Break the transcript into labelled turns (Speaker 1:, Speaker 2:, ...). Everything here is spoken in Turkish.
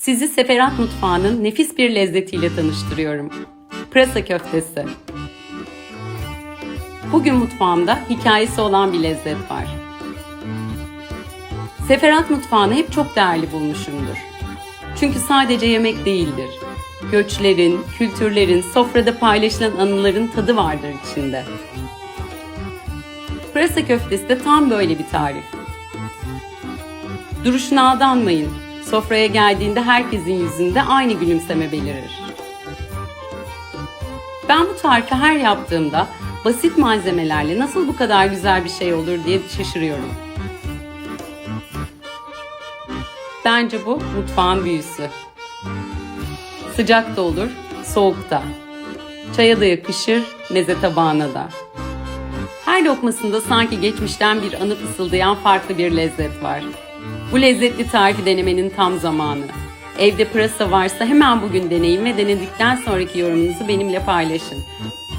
Speaker 1: Sizi Seferat Mutfağı'nın nefis bir lezzetiyle tanıştırıyorum. Pırasa köftesi. Bugün mutfağımda hikayesi olan bir lezzet var. Seferat Mutfağı'nı hep çok değerli bulmuşumdur. Çünkü sadece yemek değildir. Göçlerin, kültürlerin, sofrada paylaşılan anıların tadı vardır içinde. Pırasa köftesi de tam böyle bir tarif. Duruşuna aldanmayın. Sofraya geldiğinde herkesin yüzünde aynı gülümseme belirir. Ben bu tarifi her yaptığımda basit malzemelerle nasıl bu kadar güzel bir şey olur diye şaşırıyorum. Bence bu mutfağın büyüsü. Sıcak da olur, soğuk da. Çaya da yakışır, meze tabağına da. Her lokmasında sanki geçmişten bir anı fısıldayan farklı bir lezzet var. Bu lezzetli tarifi denemenin tam zamanı. Evde pırasa varsa hemen bugün deneyin ve denedikten sonraki yorumunuzu benimle paylaşın.